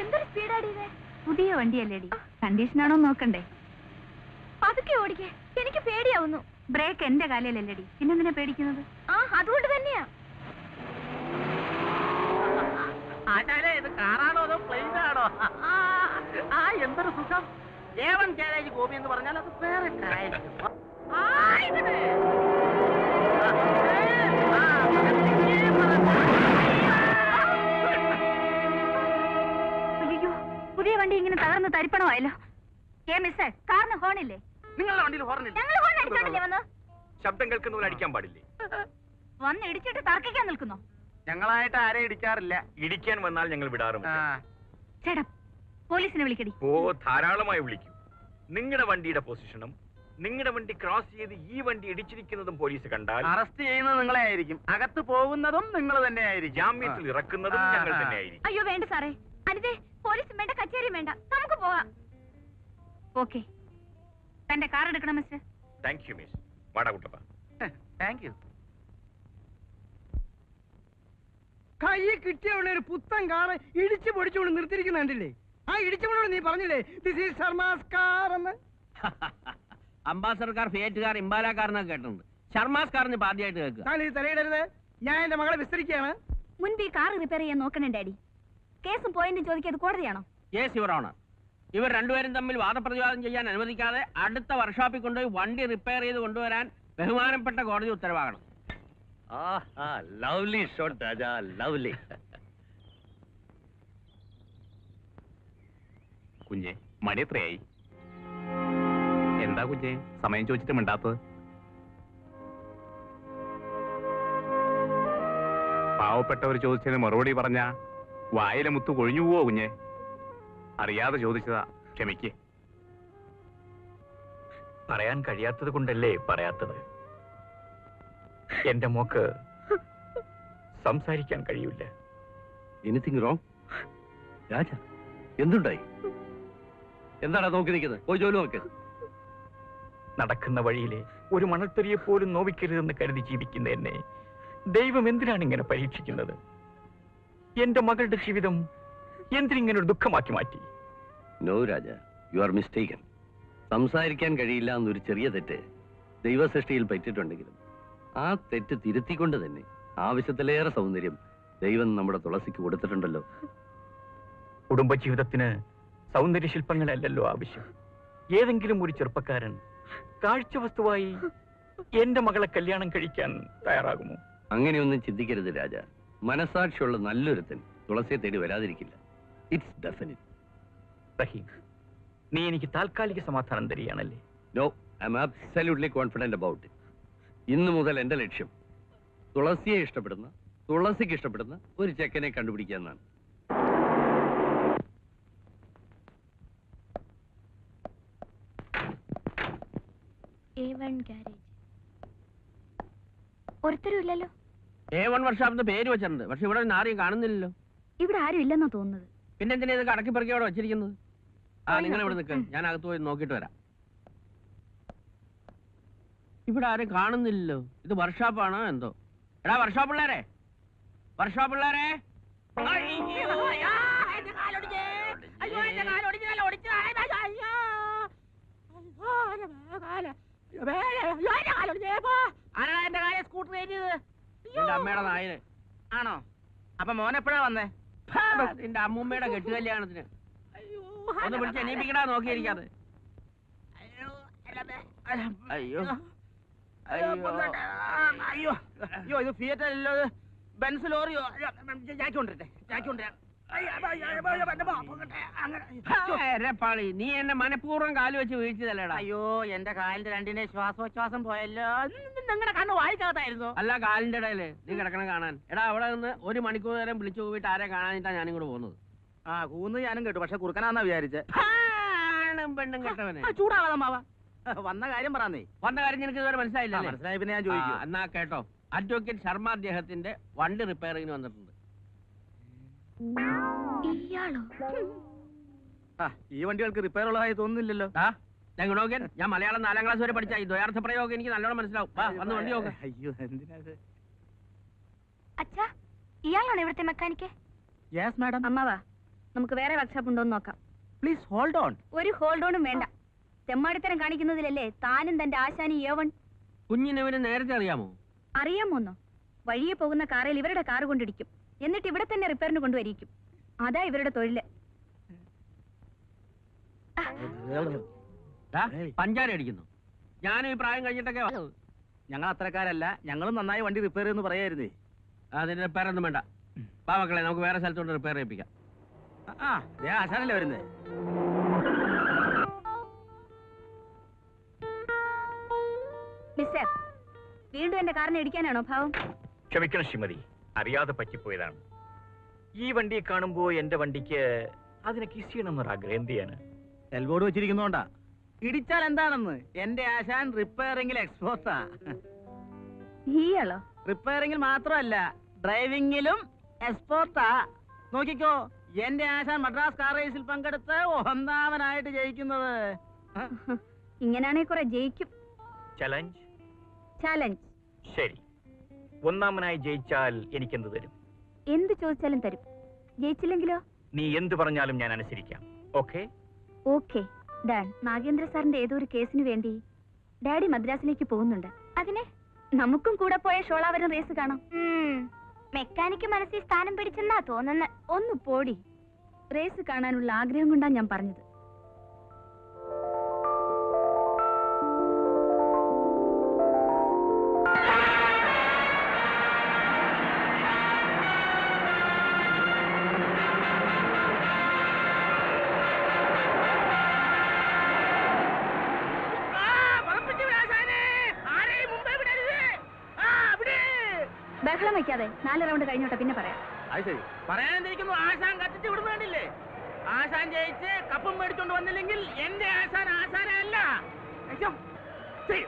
എന്തൊരു സ്പീഡാടി ഇത് പുതിയ വണ്ടിയല്ലേടി കണ്ടീഷനാണോ നോക്കണ്ടേ പതുക്കെ ഓടിക്കേ എനിക്ക് പേടിയാവുന്നു ബ്രേക്ക് എന്റെ കാലയിലല്ലേടി പിന്നെന്തിനാ പേടിക്കുന്നത് ആ അതുകൊണ്ട് തന്നെയാ ആചാര്യ ഇത് കാറാണോ അതോ പ്ലെയിൻ ആണോ ആ, ആ എന്തൊരു സുഖം ഏവൻ കാരേജ് ഗോപി എന്ന് പറഞ്ഞാൽ അത് വേറെ കാര്യം പുതിയ വണ്ടി ഇങ്ങനെ തകർന്ന് തരിപ്പണമായല്ലോ. ഏ മിസ്സേ കാറിന് ഹോണില്ലേ നിങ്ങളുടെ വണ്ടിയിൽ ഹോർണില്ല ഞങ്ങൾ ഹോൺ അടിച്ചോണ്ടല്ലേ വന്നു? ശബ്ദം കേൾക്കുന്നവർ അടിക്കാൻ പാടില്ലേ? വന്ന് ഇടിച്ചിട്ട് തർക്കിക്കാൻ നിൽക്കുന്നോ? ഞങ്ങളായിട്ട് ആരെ ഇടിക്കാറില്ല. ഇടിക്കാൻ വന്നാൽ ഞങ്ങൾ വിടാറുമില്ല. ചേട്ടാ പോലീസിനെ വിളിക്കടി. ഓ ധാരാളമായി വിളിക്കും. നിങ്ങളുടെ വണ്ടിയുടെ പൊസിഷനും നിങ്ങളുടെ വണ്ടി ക്രോസ് ചെയ്ത് ഈ വണ്ടി ഇടിച്ചിരിക്കുന്നതും പോലീസ് കണ്ടാൽ അറസ്റ്റ് ചെയ്യുന്നത് നിങ്ങളെ ആയിരിക്കും. അകത്ത് പോകുന്നതും നിങ്ങൾ തന്നെ ആയിരിക്കും ജാമ്യത്തിൽ ഇറക്കുന്നതും ഞങ്ങൾ ഞങ്ങൾ തന്നെയായിരിക്കും. അയ്യോ വേണ്ട സാറേ. അനിതേ പോലീസും ഓക്കെ. തന്റെ കാർ എടുക്കണം മിസ്റ്റർ. താങ്ക് യു മിസ് വാടാ കുട്ടപ്പ. താങ്ക് യു കൈ കിട്ടിയവളെ ഒരു പുത്തൻ കാറ് ഇടിച്ചു പൊടിച്ചുകൊണ്ട് നിർത്തിയിരിക്കുന്ന കണ്ടില്ലേ? ആ ഇടിച്ചവളോട് നീ പറഞ്ഞില്ലേ ദിസ് ഈസ് ശർമാസ് കാർ എന്ന്? Ambassador car Fiat car Impala car എന്നൊക്കെ കേട്ടിട്ടുണ്ട്. ശർമാസ് കാറിന് ആദ്യമായിട്ട് കേൾക്കുക. താൻ ഈ തലയിടരുത്. ഞാൻ എന്റെ മകളെ വിസ്തരിക്കുകയാണ്. മുൻപ് ഈ കാർ റിപ്പയർ ചെയ്യാൻ നോക്കണേ ഡാഡി. കേസും പോയിന്റും ചോദിക്കാത് കോടതിയാണോ? യെസ് യുവർ ഓണർ ഇവർ രണ്ടുപേരും തമ്മിൽ വാദപ്രതിവാദം ചെയ്യാൻ അനുവദിക്കാതെ അടുത്ത വർക്ക്ഷോപ്പിൽ കൊണ്ടുപോയി വണ്ടി റിപ്പയർ ചെയ്ത് കൊണ്ടുവരാൻ ബഹുമാനപ്പെട്ട കോടതി ഉത്തരവാകണം. ലവ്ലി ഷോട്ട് ലവ്ലി കുഞ്ഞെ മണി എത്രയായി? എന്താ കുഞ്ഞെ സമയം ചോദിച്ചിട്ട് മിണ്ടാത്തത്? പാവപ്പെട്ടവർ ചോദിച്ചതിന് മറുപടി പറഞ്ഞ വായിലെ മുത്തു കൊഴിഞ്ഞു പോവോ കുഞ്ഞെ? അറിയാതെ ചോദിച്ചതാ. ക്ഷമിക്കേ. പറയാൻ കഴിയാത്തത് കൊണ്ടല്ലേ പറയാത്തത്? എന്റെ മോക്ക് സംസാരിക്കാൻ കഴിയൂല. Anything wrong. രാജ എന്തുണ്ടായി? എന്താണ് നോക്കി നിൽക്കുന്നത്? പോയി ജോലി നോക്ക്. നടക്കുന്ന വഴിയിലെ ഒരു മണൽത്തെറിയെ പോലും നോവിക്കരുതെന്ന് കരുതി ജീവിക്കുന്ന എന്നെ ദൈവം എന്തിനാണ് ഇങ്ങനെ പരീക്ഷിക്കുന്നത്? എന്റെ മകളുടെ ജീവിതം എന്തിനിങ്ങനെ ഒരു ദുഃഖമാക്കി മാറ്റി? No Raja. You are mistaken സംസാരിക്കാൻ കഴിയില്ല എന്നൊരു ചെറിയ തെറ്റ് ദൈവസൃഷ്ടിയിൽ പറ്റിയിട്ടുണ്ടെങ്കിലും ആ തെറ്റ് തിരുത്തിക്കൊണ്ട് തന്നെ ആവശ്യത്തിലേറെ സൗന്ദര്യം ദൈവം നമ്മുടെ തുളസിക്ക് കൊടുത്തിട്ടുണ്ടല്ലോ. കുടുംബജീവിതത്തിന് സൗന്ദര്യ ശില്പങ്ങളല്ലല്ലോ ആവശ്യം. ഏതെങ്കിലും ഒരു ചെറുപ്പക്കാരൻ കാഴ്ച വസ്തുവായി എന്റെ മകളെ കല്യാണം കഴിക്കാൻ തയ്യാറാകുമോ? അങ്ങനെയൊന്നും ചിന്തിക്കരുത് രാജ. മനസാക്ഷിയുള്ള നല്ലൊരുത്തൻ തുളസിയെ തേടി വരാതിരിക്കില്ല. ഇറ്റ്സ് ഡെഫിനിറ്റ് റഹീം നീ എനിക്ക് താൽക്കാലിക സമാധാനം തരികയാണല്ലേ? No I am absolutely confident about ഇന്ന് ഇന്നു മുതൽ എന്റെ ലക്ഷ്യം തുളസിയെ ഇഷ്ടപ്പെടുന്ന തുളസിക്ക് ഇഷ്ടപ്പെടുന്ന ഒരു ചെക്കനെ കണ്ടുപിടിക്കുക എന്നാണ്. ഒരുത്തരും ഇല്ലല്ലോ എ വൺ വർക്ക്ഷോപ്പിന്റെ പേര് വെച്ചിട്ടുണ്ട്. പക്ഷെ ഇവിടെ ആരും ആരെയും കാണുന്നില്ലല്ലോ. ഇവിടെ ആരും ഇല്ലെന്നാ തോന്നുന്നത്? പിന്നെ എന്തിനാ ഇത് കടക്കി പെറുക്കി അവിടെ വെച്ചിരിക്കുന്നത്? ആ നിങ്ങൾ. ഇവിടെ നിൽക്ക് ഞാൻ അകത്ത് പോയി നോക്കിയിട്ട് വരാം. ഇവിടെ ആരും കാണുന്നില്ലല്ലോ. ഇത് വർക്ക്ഷോപ്പാണോ എന്തോ? എടാ വർക്ക്ഷോപ്പ് പിള്ളേരെ വർക്ക്ഷോപ്പ് പിള്ളേരെ അയ്യോ, എന്റെ കാൽ സ്കൂട്ടർ ആണോ? അപ്പൊ മോനെപ്പോഴാ വന്നേ? നിന്റെ അമ്മൂമ്മയുടെ കെട്ടുകല്യാണത്തിന്. ഒന്ന് വിളിച്ച് എണീപ്പിക്കടാ നോക്കിയിരിക്കാതെ. അയ്യോ അയ്യോ. അയ്യോ അയ്യോ. ഇത് ഫിയറ്റ് അല്ലല്ലോ ഇത് ബെൻസ് ലോറിയോ? ജാക്കി കൊണ്ടിരട്ടെ ജാക്കി കൊണ്ടുവരാം അങ്ങനെ. നീ എന്നെ മനഃപൂർവം കാൽ വെച്ച് വീഴ്ചതല്ലേടാ അയ്യോ എന്റെ കാലിന്റെ രണ്ടിനെ ശ്വാസോച്ഛ്വാസം പോയല്ലോ നിങ്ങളുടെ കണ്ണ് വായിക്കാത്തായിരുന്നു അല്ല കാലിന്റെ ഇടയിൽ നീ കിടക്കണം കാണാൻ എടാ അവിടെ നിന്ന് ഒരു മണിക്കൂർ നേരം വിളിച്ചു പോയിട്ട് ആരെ കാണാനിട്ടാ ഞാനിങ്ങോട്ട് പോകുന്നത് ആ കൂന്ന് ഞാനും കേട്ടു പക്ഷെ കുറുക്കനാന്നാ വിചാരിച്ചേ പെണ്ണും കേട്ടവനെ ചൂടാവാതെ മാവ വന്ന കാര്യം പറഞ്ഞേ വന്ന കാര്യം നിനക്ക് ഇതുവരെ മനസ്സിലായില്ല മനസ്സിലായി പിന്നെ ഞാൻ ചോദിക്കും എന്നാ കേട്ടോ അഡ്വക്കേറ്റ് ശർമ്മ അദ്ദേഹത്തിന്റെ വണ്ടി റിപ്പയറിങ്ങിന് വന്നിട്ടുണ്ട് ഇയാളോ? ആ ഈ വണ്ടികൾക്ക് റിപ്പയർ ഉള്ളതായി തോന്നുന്നില്ലല്ലോ. ഞാൻ ഗുണോകൻ ഞാൻ മലയാളം നാലാം ക്ലാസ് വരെ പഠിച്ച. ഈ ദ്വയാർത്ഥ പ്രയോഗം എനിക്ക് നല്ലോണം മനസ്സിലാവും. വാ വന്ന് വണ്ടി നോക്ക്. അയ്യോ എന്തിനാ അച്ഛാ ഇയാളാണ് ഇവിടുത്തെ മെക്കാനിക്ക് യെസ് മാഡം അമ്മാവാ നമുക്ക് വേറെ വർക്ക്ഷോപ്പ് ഉണ്ടോ എന്ന് നോക്കാം. പ്ലീസ് ഹോൾഡ് ഓൺ ഒരു ഹോൾഡ് ഓണും വേണ്ട. തെമ്മാടിത്തരം കാണിക്കുന്നതിലല്ലേ താനും തന്റെ ആശാനി യോവൺ കുഞ്ഞിനവന് നേരത്തെ അറിയാമോ? അറിയാമോന്നോ? വഴിയെ പോകുന്ന കാറിൽ ഇവരുടെ കാറ് കൊണ്ടിടിക്കും. എന്നിട്ട് ഇവിടെ തന്നെ റിപ്പയറിന് കൊണ്ടുവരിക്കും അതാ ഇവരുടെ തൊഴിൽ. പഞ്ചാര അടിക്കുന്നു. ഞാനും ഈ പ്രായം കഴിഞ്ഞിട്ടൊക്കെ ഞങ്ങൾ അത്രക്കാരല്ല ഞങ്ങളും നന്നായി വണ്ടി റിപ്പയർ എന്ന് പറയായിരുന്നേ. അതിന് റിപ്പയർ ഒന്നും വേണ്ട. വാ മക്കളെ നമുക്ക് വേറെ സ്ഥലത്തോട്ട് റിപ്പയർ ചെയ്യിപ്പിക്കാം. ആ ദേ ആശാനല്ലേ വരുന്നത് മിസ്റ്റർ വീണ്ടും എന്റെ കാറിനെ ഇടിക്കാനാണോ ഭാവം? ക്ഷമിക്കണം ശ്രീമതി. അറിയാതെ പറ്റിപ്പോയതാണ്. ഈ വണ്ടി കാണുമ്പോ എന്റെ വണ്ടിക്ക് അതിനെ കിസ് ചെയ്യണമെന്നൊരു ആഗ്രഹം എന്ത് ചെയ്യാന്? എൽബോർഡ് വെച്ചിരിക്കുന്നോണ്ടാ. ഇടിച്ചാൽ എന്താണെന്ന്? എന്റെ ആശാൻ റിപ്പയറിംഗിൽ എക്സ്പോർട്ടാ ഈയാളോ? റിപ്പയറിംഗിൽ മാത്രമല്ല ഡ്രൈവിംഗിലും എക്സ്പോർട്ടാ നോക്കിക്കോ എന്റെ ആശാൻ മദ്രാസ് കാർ റേസിൽ പങ്കെടുത്ത് ഒന്നാമനായിട്ട് ജയിക്കുന്നത്. ഇങ്ങനെയാണെങ്കിൽ കുറെ ജയിക്കും. ചലഞ്ച് ചലഞ്ച് ശരി. ഒന്നാമനായി ജയിച്ചാൽ എനിക്ക് എനിക്കെന്ത് തരും? എന്ത് ചോദിച്ചാലും തരും. ജയിച്ചില്ലെങ്കിലോ? നീ എന്ത് പറഞ്ഞാലും ഞാൻ അനുസരിക്കാം. ഓക്കെ? ഓക്കെ. ഡാൻ നാഗേന്ദ്ര സാറിന്റെ ഏതോ ഒരു കേസിന് വേണ്ടി ഡാഡി മദ്രാസിലേക്ക് പോകുന്നുണ്ട്. അതിനെ നമുക്കും കൂടെ പോയ ഷോളാവരം റേസ് കാണാം. മെക്കാനിക്ക് മനസ്സിൽ സ്ഥാനം പിടിച്ചെന്നാ തോന്നുന്നത്. ഒന്ന് പോടി. റേസ് കാണാനുള്ള ആഗ്രഹം കൊണ്ടാ ഞാൻ പറഞ്ഞത്. ബഹളം വയ്ക്കാതെ നാല് റൗണ്ട് കഴിഞ്ഞോട്ടെ പിന്നെ പറയാം അത് ശരി പറയാനെന്തിരിക്കുന്നു ആശാൻ കത്തിച്ച് വിടുന്നുണ്ടില്ലേ ആശാൻ ജയിച്ച് കപ്പും മേടിച്ചോണ്ട് വന്നില്ലെങ്കിൽ എന്റെ ആശാൻ ആശാനല്ല. ചെയ്യ്.